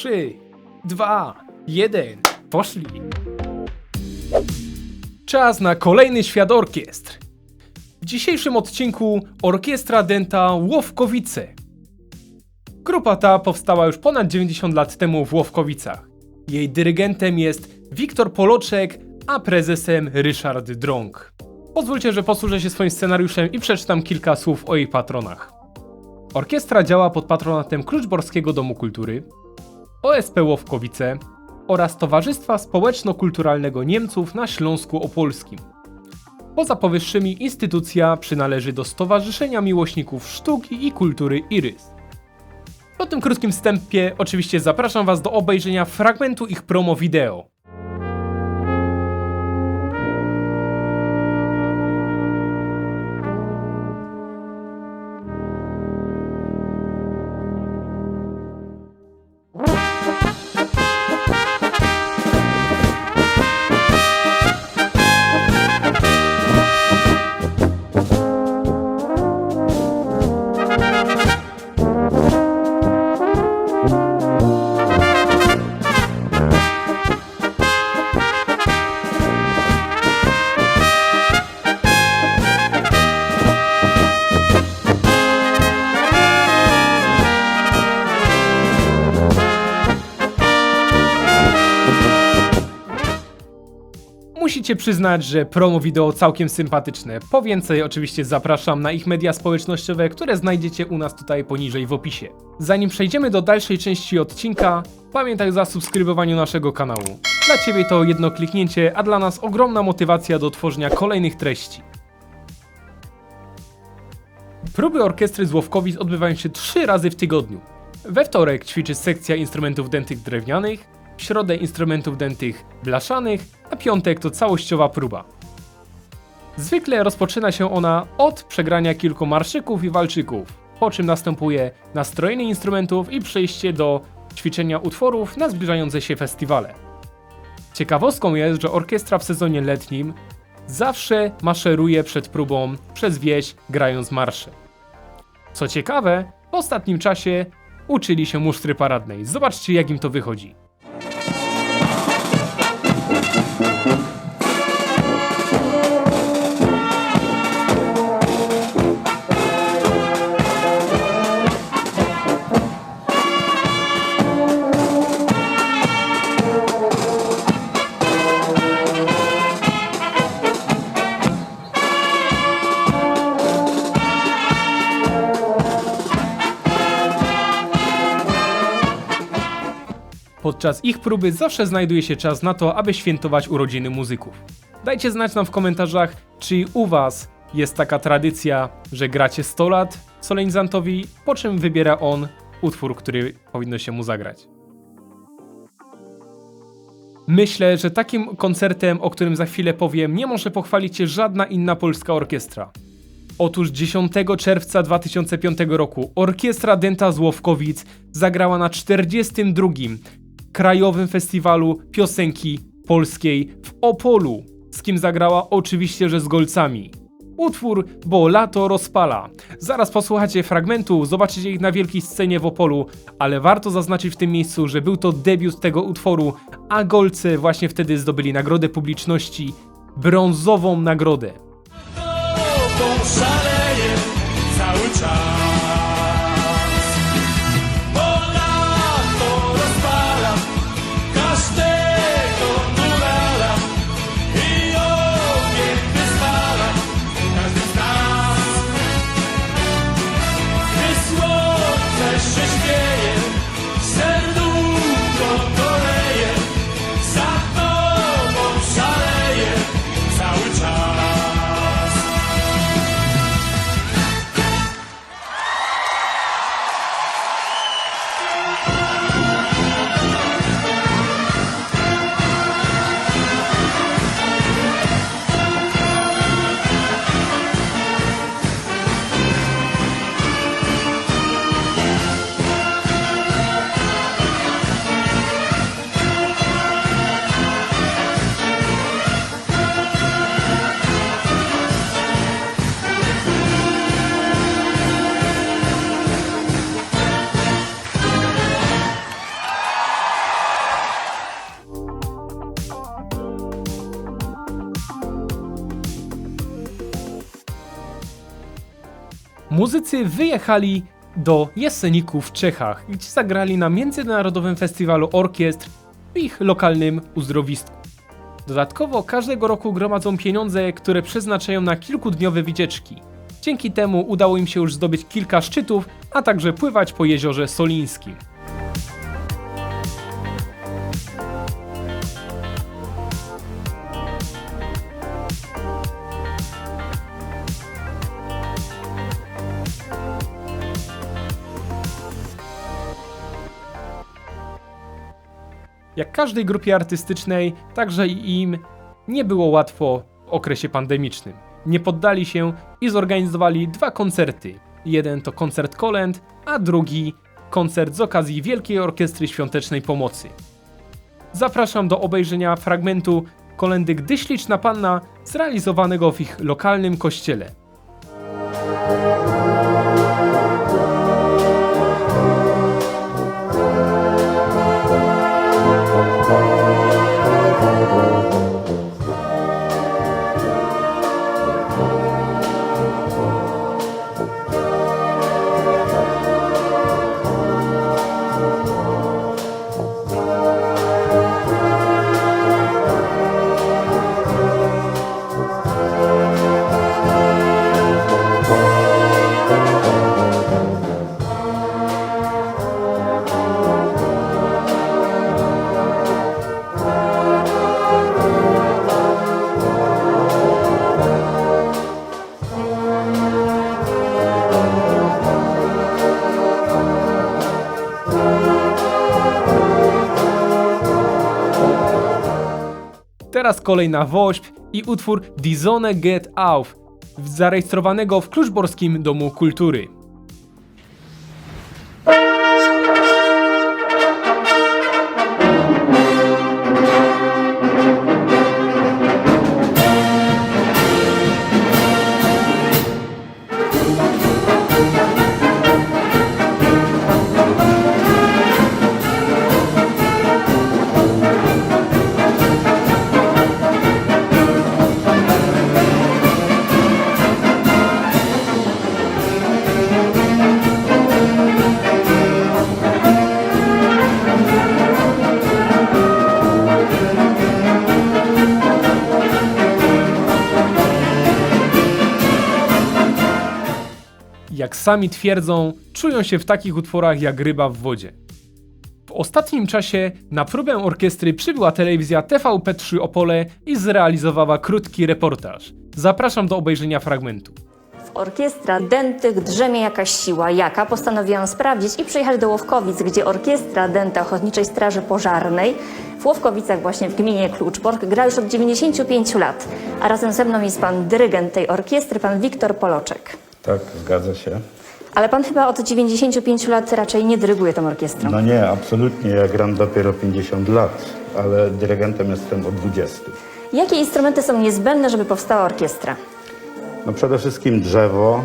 3, 2, 1, poszli. Czas na kolejny świat orkiestr. W dzisiejszym odcinku Orkiestra Denta Łowkowice. Grupa ta powstała już ponad 90 lat temu w Łowkowicach. Jej dyrygentem jest Wiktor Poloczek, a prezesem Ryszard Drąg. Pozwólcie, że posłużę się swoim scenariuszem i przeczytam kilka słów o jej patronach. Orkiestra działa pod patronatem Kluczborskiego Domu Kultury, OSP Łowkowice oraz Towarzystwa Społeczno-Kulturalnego Niemców na Śląsku Opolskim. Poza powyższymi instytucja przynależy do Stowarzyszenia Miłośników Sztuki i Kultury Irys. Po tym krótkim wstępie oczywiście zapraszam Was do obejrzenia fragmentu ich promo wideo. Musicie przyznać, że promo wideo całkiem sympatyczne. Po więcej oczywiście zapraszam na ich media społecznościowe, które znajdziecie u nas tutaj poniżej w opisie. Zanim przejdziemy do dalszej części odcinka, pamiętaj o zasubskrybowaniu naszego kanału. Dla Ciebie to jedno kliknięcie, a dla nas ogromna motywacja do tworzenia kolejnych treści. Próby orkiestry z Łowkowic odbywają się trzy razy w tygodniu. We wtorek ćwiczy sekcja instrumentów dętych drewnianych, środę instrumentów dętych blaszanych, a piątek to całościowa próba. Zwykle rozpoczyna się ona od przegrania kilku marszyków i walczyków, po czym następuje nastrojenie instrumentów i przejście do ćwiczenia utworów na zbliżające się festiwale. Ciekawostką jest, że orkiestra w sezonie letnim zawsze maszeruje przed próbą przez wieś grając marsze. Co ciekawe, w ostatnim czasie uczyli się musztry paradnej. Zobaczcie jak im to wychodzi. Podczas ich próby zawsze znajduje się czas na to, aby świętować urodziny muzyków. Dajcie znać nam w komentarzach, czy u Was jest taka tradycja, że gracie 100 lat solenizantowi, po czym wybiera on utwór, który powinno się mu zagrać. Myślę, że takim koncertem, o którym za chwilę powiem, nie może pochwalić się żadna inna polska orkiestra. Otóż 10 czerwca 2005 roku Orkiestra Dęta z Łowkowic zagrała na 42. Krajowym Festiwalu Piosenki Polskiej w Opolu. Z kim zagrała? Oczywiście, że z Golcami. Utwór Bo lato rozpala. Zaraz posłuchacie fragmentu, zobaczycie ich na wielkiej scenie w Opolu, ale warto zaznaczyć w tym miejscu, że był to debiut tego utworu, a Golce właśnie wtedy zdobyli nagrodę publiczności, brązową nagrodę. tobą Muzycy wyjechali do Jeseniku w Czechach, gdzie zagrali na Międzynarodowym Festiwalu Orkiestr w ich lokalnym uzdrowisku. Dodatkowo każdego roku gromadzą pieniądze, które przeznaczają na kilkudniowe wycieczki. Dzięki temu udało im się już zdobyć kilka szczytów, a także pływać po jeziorze Solińskim. Jak każdej grupie artystycznej, także i im nie było łatwo w okresie pandemicznym. Nie poddali się i zorganizowali dwa koncerty. Jeden to koncert kolęd, a drugi koncert z okazji Wielkiej Orkiestry Świątecznej Pomocy. Zapraszam do obejrzenia fragmentu kolendy Gdy śliczna panna zrealizowanego w ich lokalnym kościele. Teraz kolej na Wośp i utwór Die Sonne geht auf, zarejestrowanego w Kluczborskim Domu Kultury. Jak sami twierdzą, czują się w takich utworach jak ryba w wodzie. W ostatnim czasie na próbę orkiestry przybyła telewizja TVP3 Opole i zrealizowała krótki reportaż. Zapraszam do obejrzenia fragmentu. W orkiestra Dętych drzemie jakaś siła. Jaka? Postanowiłam sprawdzić i przyjechać do Łowkowic, gdzie orkiestra Dęta Ochotniczej Straży Pożarnej w Łowkowicach właśnie w gminie Kluczbork gra już od 95 lat. A razem ze mną jest pan dyrygent tej orkiestry, pan Wiktor Poloczek. Tak, zgadza się. Ale pan chyba od 95 lat raczej nie dyryguje tą orkiestrą. No nie, absolutnie. Ja gram dopiero 50 lat, ale dyrygentem jestem od 20. Jakie instrumenty są niezbędne, żeby powstała orkiestra? No przede wszystkim drzewo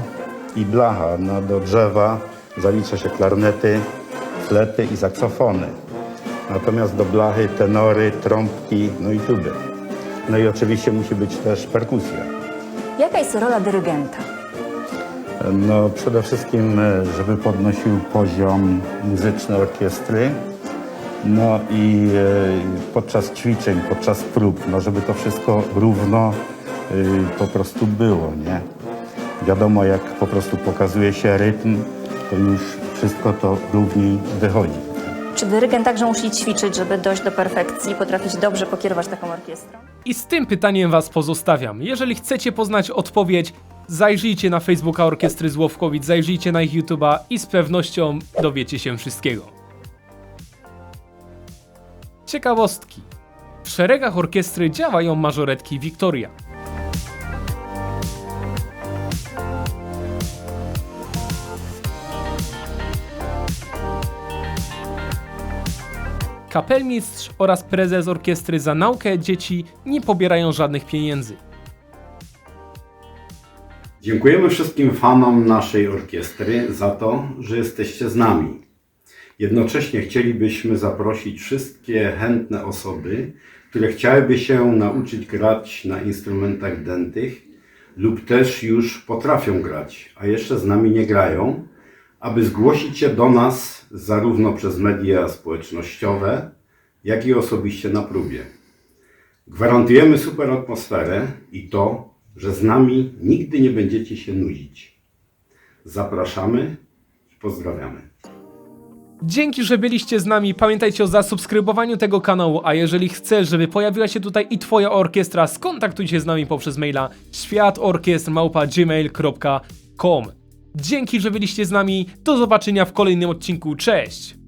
i blacha. No do drzewa zalicza się klarnety, flety i saksofony. Natomiast do blachy tenory, trąbki, no i tuby. No i oczywiście musi być też perkusja. Jaka jest rola dyrygenta? No przede wszystkim, e, żeby podnosił poziom muzyczny orkiestry. No i e, podczas ćwiczeń, podczas prób, no żeby to wszystko równo e, po prostu było, nie? Wiadomo, jak po prostu pokazuje się rytm, to już wszystko to równiej wychodzi. Czy dyrygent także musi ćwiczyć, żeby dojść do perfekcji i potrafić dobrze pokierować taką orkiestrą? I z tym pytaniem was pozostawiam. Jeżeli chcecie poznać odpowiedź, zajrzyjcie na Facebooka Orkiestry Złowkowic, zajrzyjcie na ich YouTube'a i z pewnością dowiecie się wszystkiego. Ciekawostki. W szeregach orkiestry działają mażoretki Victoria. Kapelmistrz oraz prezes orkiestry za naukę dzieci nie pobierają żadnych pieniędzy. Dziękujemy wszystkim fanom naszej orkiestry za to, że jesteście z nami. Jednocześnie chcielibyśmy zaprosić wszystkie chętne osoby, które chciałyby się nauczyć grać na instrumentach dętych lub też już potrafią grać, a jeszcze z nami nie grają, aby zgłosić się do nas zarówno przez media społecznościowe, jak i osobiście na próbie. Gwarantujemy super atmosferę i to, że z nami nigdy nie będziecie się nudzić. Zapraszamy i pozdrawiamy. Dzięki, że byliście z nami. Pamiętajcie o zasubskrybowaniu tego kanału, a jeżeli chcesz, żeby pojawiła się tutaj i Twoja orkiestra, skontaktuj się z nami poprzez maila światorkiestr.gmail.com Dzięki, że byliście z nami. Do zobaczenia w kolejnym odcinku. Cześć!